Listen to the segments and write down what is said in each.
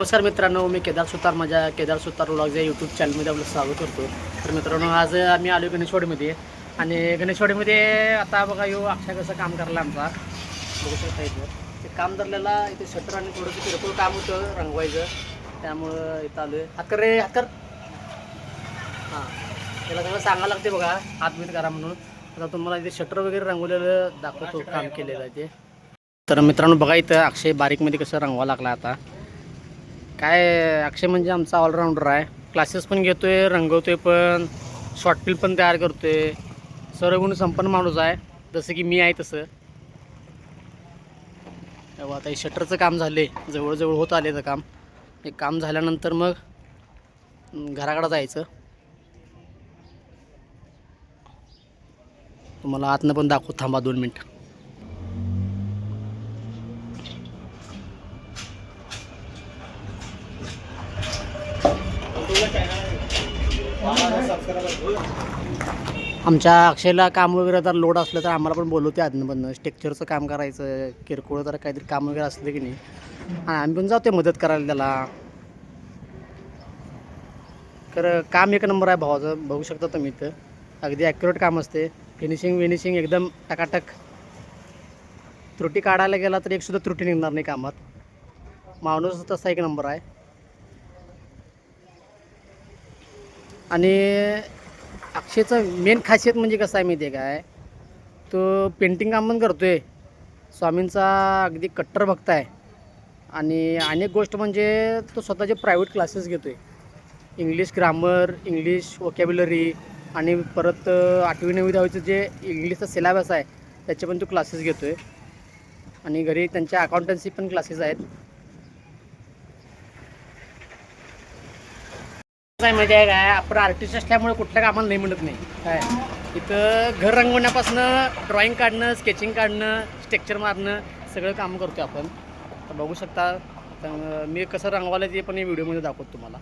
नमस्कार मित्रांनो मी केदार सुतार माझ्या केदार सुतार व्लॉग या यूट्यूब चॅनलमध्ये आपलं स्वागत करतो तर मित्रांनो आज आम्ही आलो गणेशवाडीमध्ये आणि गणेशवाडीमध्ये आता बघा येऊ अक्षय कसं काम करायला आमचा. बघू शकता इथं. ते काम धरलेला इथे शटर आणि थोडंसं किरकोळ काम होतं रंगवायचं. त्यामुळं इथं आलो आहे हातकर रे हातकर. हां. त्याला सगळं सांगायला लागते बघा हात करा म्हणून. आता तुम्हाला इथे शटर वगैरे रंगवलेलं दाखवतो काम केलेलं आहे ते. तर मित्रांनो बघा इथं अक्षय बारीकमध्ये कसं रंगवा लागला आता. काय अक्षय म्हणजे आमचा ऑलराऊंडर आहे. क्लासेस पण घेतो आहे रंगवतो आहे पण शॉर्ट फिल्म पण तयार करतो आहे सर्वगुण संपन्न माणूस आहे जसं की मी आहे तसं. तेव्हा आता हे शटरचं काम झाले जवळजवळ होत आले तर काम. हे काम झाल्यानंतर मग घराकडं जायचं. तुम्हाला आतनं पण दाखवू थांबा दोन मिनटं. आमच्या अक्षयला काम वगैरे जर लोड असलं तर आम्हाला पण बोलवते आधनंमधनं स्ट्रक्चरचं काम करायचं किरकोळ जर काहीतरी काम वगैरे असलं की नाही. आणि आम्ही पण जातो मदत करायला त्याला. तर काम एक नंबर आहे भावाचं बघू शकता तुम्ही इथं. अगदी ॲक्युरेट काम असते. फिनिशिंग विनिशिंग एकदम टकाटक. त्रुटी काढायला गेला तर एकसुद्धा त्रुटी निघणार नाही कामात. माणूस तसा एक नंबर आहे. आणि अक्षयचं मेन खासियत म्हणजे कसं आहे माहिती आहे काय? तो पेंटिंग काम पण करतो आहे स्वामींचा अगदी कट्टर भक्त आहे. आणि अनेक गोष्ट म्हणजे तो स्वतःचे प्रायव्हेट क्लासेस घेतो आहे इंग्लिश ग्रामर इंग्लिश वोकॅब्युलरी आणि परत आठवी नववी दहावीचं जे इंग्लिशचा सिलेबस आहे त्याचे पण तो क्लासेस घेतो आहे आणि घरी त्यांच्या अकाउंटन्सी पण क्लासेस आहेत. म्हणजे काय माहिती आहे काय आपण आर्टिस्ट असल्यामुळे कुठल्या कामाला नाही म्हणत नाही. काय? इथं घर रंगवण्यापासून ड्रॉइंग काढणं स्केचिंग काढणं स्ट्रक्चर मारणं सगळं काम करतो आपण. तर बघू शकता तर मी कसं रंगवायला ते पण व्हिडिओमध्ये दाखवतो तुम्हाला.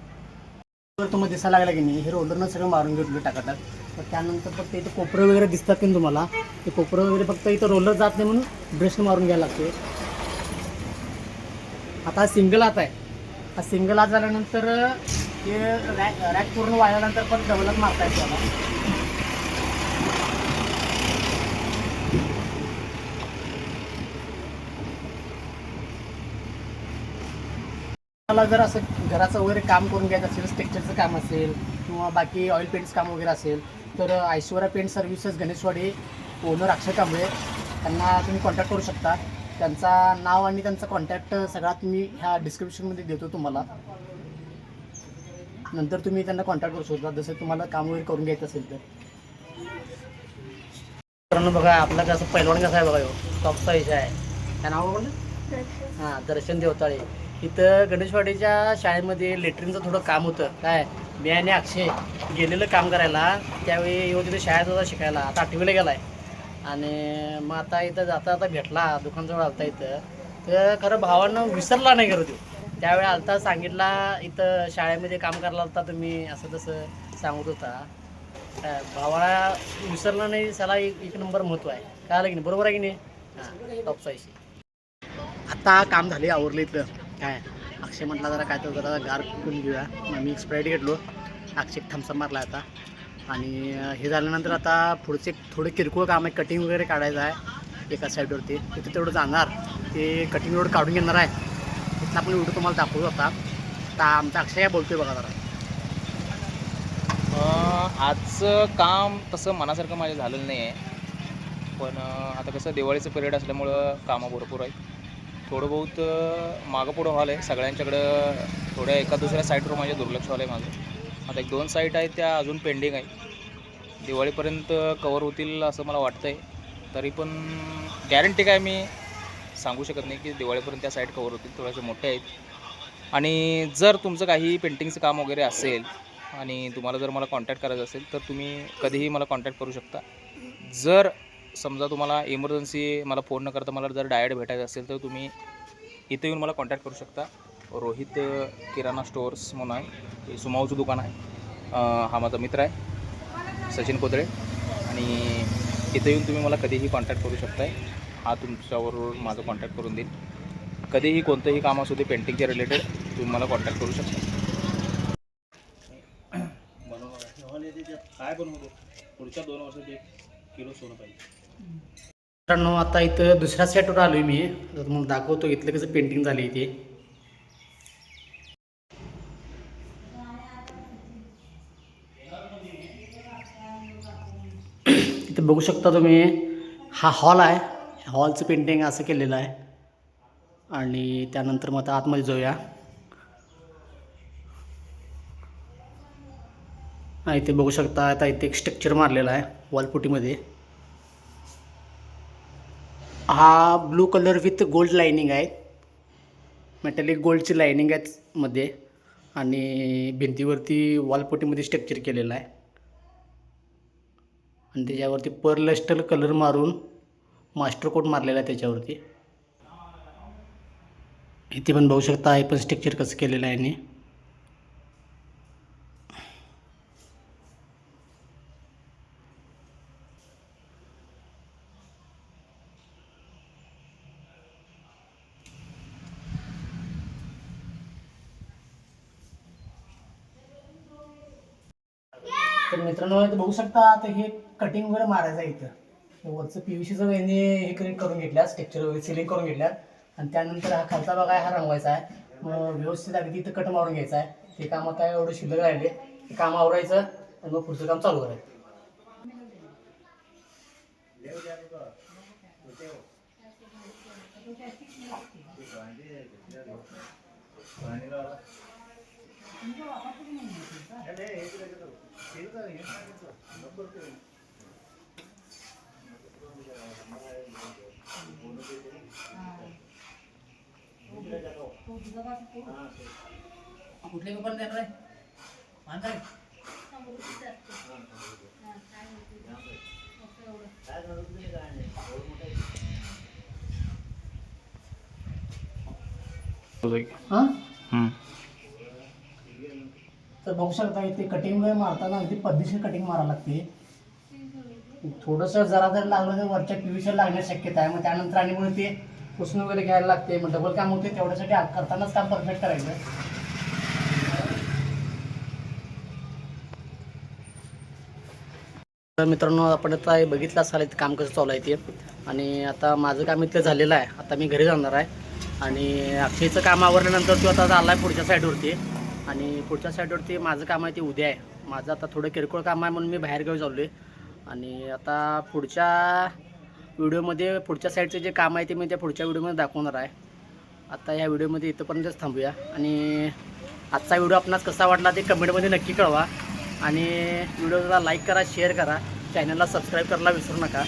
जर तुम्हाला दिसायला लागला की नाही हे रोलरनं सगळं मारून घेतलं टाकतात तर त्यानंतर फक्त इथं कोपरं वगैरे दिसतात की नाही तुम्हाला ते कोपरं वगैरे फक्त इथं रोलर जात नाही म्हणून ब्रशनं मारून घ्यायला लागते आता हा सिंगल हात आहे. हा सिंगल हात झाल्यानंतर हे रॅक रॅक पूर्ण वाळल्यानंतर पण डबलच मारता येतो त्याला. मला जर असं घराचं वगैरे काम करून घ्यायचं असेल स्ट्रक्चरचं काम असेल किंवा बाकी ऑइल पेंट्स काम वगैरे असेल तर Aishwarya paint services Ganeshwadi owner Akshay Kamble त्यांना तुम्ही कॉन्टॅक्ट करू शकता. त्यांचा नाव आणि त्यांचा कॉन्टॅक्ट सगळा तुम्ही ह्या डिस्क्रिप्शनमध्ये देतो तुम्हाला. नंतर तुम्ही त्यांना कॉन्टॅक्ट करू शकता. जसं तुम्हाला काम वगैरे करून घ्यायचं असेल तर. मित्रांनो बघा आपला कसं पहिलवान कसं आहे बघा ह्यो. टॉपचा विषय आहे. त्या नाव म्हणलं हां दर्शन देवताळे. इथं गणेशवाडीच्या शाळेमध्ये लेटरिनचं थोडं काम होतं. काय? मी आणि अक्षय गेलेलं काम करायला. त्यावेळी येऊ तिथे शाळेत होता शिकायला. आता आठवीला गेला आहे आणि मग आता इथं जाता आता भेटला. दुकानजवळ आलता इथं. तर खरं भावानं विसरला नाही करत त्यावेळी आलता सांगितला इथं शाळेमध्ये काम करायला होता तुम्ही असं तसं सांगत होता. काय भावाला विसरला नाही त्याला एक एक नंबर महत्त्व आहे. काय आलं की नाही? बरोबर आहे की नाही? हां टॉपचा विषय आता काम झाले आवरलं इथलं काय? अक्षय म्हटला जरा काय तर जरा गार करून घेऊया. मग मी स्प्राईट घेतलो. अक्षय थम्सअप मारला आता. आणि हे झाल्यानंतर आता पुढचे थोडे किरकोळ काम आहे. कटिंग वगैरे काढायचं आहे एका साईडवरती तिथे तेवढं जाणार. ते कटिंग रोड काढून घेणार आहे. तिथला आपण व्हिडिओ तुम्हाला दाखवू होता. तर आमचा अक्षय बोलतोय बघा जरा. आजचं काम तसं मनासारखं माझं झालेलं नाही आहे पण आता कसं दिवाळीचं पिरियड असल्यामुळं कामं भरपूर आहेत. थोडं बहुत मागंपुढं मागं पुढं व्हायला आहे सगळ्यांच्याकडं थोड्या एका दुसऱ्या साईटवर माझे दुर्लक्ष व्हायला आहे माझं. आता एक दोन साईट आहेत त्या अजून पेंडिंग आहे दिवाळीपर्यंत कवर होतील असं मला वाटतं आहे तरी पण गॅरंटी काय मी सांगू शकत नाही की दिवाळीपर्यंत त्या साईट कवर होतील थोड्याशा मोठ्या आहेत. आणि जर तुमचं काही पेंटिंगचं काम वगैरे असेल आणि तुम्हाला जर मला कॉन्टॅक्ट करायचं असेल तर तुम्ही कधीही मला कॉन्टॅक्ट करू शकता. जर समजा तुम्हाला इमर्जन्सी मला फोन न करता मला जर डायरेक्ट भेटायचं असेल तर तुम्ही इथे येऊन मला कॉन्टॅक्ट करू शकता. रोहित किराणा स्टोअर्स म्हणून आहे. हे सुमाऊचं दुकान आहे. हा माझा मित्र आहे सचिन कोदळे. आणि इथे येऊन तुम्ही मला कधीही कॉन्टॅक्ट करू शकताय. हा तुमच्याबरोबर माझा कॉन्टॅक्ट करून देईल कधीही कोणतंही काम असू दे पेंटिंगच्या रिलेटेड तुम्ही मला कॉन्टॅक्ट करू शकता. काय बनवतो? पुढच्या दोन वर्षात एक किलो सोनं पाहिजे. मित्रांनो आता इथं दुसऱ्या सेटवर आलो आहे मी. तर मग दाखवतो इथलं कसं पेंटिंग झाली इथे इथे बघू शकता तुम्ही हा हॉल आहे. हॉलचं पेंटिंग असं केलेलं आहे. आणि त्यानंतर मग आता आतमध्ये जाऊया. इथे बघू शकता आता इथे एक स्ट्रक्चर मारलेला आहे वॉलपुटीमध्ये हा blue colour with gold lining आहे. मेटॅलिक गोल्डची लाईनिंग आहे मध्ये. आणि भिंतीवरती वॉलपोटीमध्ये स्ट्रक्चर केलेलं आहे. आणि त्याच्यावरती पर्लस्टल कलर मारून मास्टर कोट मारलेला आहे त्याच्यावरती. इथे पण बघू शकता आहे पण स्ट्रक्चर कसं केलेलं आहे यांनी. तर मित्रांनो बघू शकता आता हे कटिंग वगैरे मारायचं इथं. वरचं पी व्ही सीचं यांनी हे करून- करून घेतल्या स्ट्रक्चर वगैरे सिलिंग करून घेतल्या आणि त्यानंतर हा खालचा बघा हा रंगवायचा आहे. मग व्यवस्थित अगदी तिथं कट मारून घ्यायचा आहे. ते काम आता एवढं शिल्लक राहिले. ते काम आवरायचं आणि मग पुढचं काम चालू करायचं. कुठले पेपर देणार आहे मानता तर बघू शकता इथे कटिंग मारताना अगदी पद्धतशीर कटिंग मारायला लागते. थोडंसं जरा जर लागलं तर वरच्या पिव्हीसर लागण्याची शक्यता आहे. मग त्यानंतर आणि म्हणून ते पुसून वगैरे घ्यायला लागते मग डबल काम होते तेवढ्यासाठी आ- करतानाच काम परफेक्ट करायचं. तर मित्रांनो आपण आता हे बघितलं असाल इथं काम कसं चालू आहे ते. आणि आता माझं काम इथलं झालेलं आहे. आता मी घरी जाणार आहे. आणि अक्षयचं काम आवरल्यानंतर तो आता आला आहे पुढच्या साईडवरती आणि पुढच्या साईडवरती माझं काम आहे ते उद्या आहे. माझं आता थोडं किरकोळ काम आहे म्हणून मी बाहेरगावी चाललो आहे आणि आता पुढच्या व्हिडिओमध्ये पुढच्या साईडचं जे काम आहे ते मी त्या पुढच्या व्हिडिओमध्ये दाखवणार आहे. आता या व्हिडिओमध्ये इथंपर्यंतच थांबूया. आणि आजचा व्हिडिओ आपणास कसा वाटला ते कमेंटमध्ये नक्की कळवा. आणि व्हिडिओला लाईक करा शेअर करा. चॅनलला सबस्क्राईब करायला विसरू नका.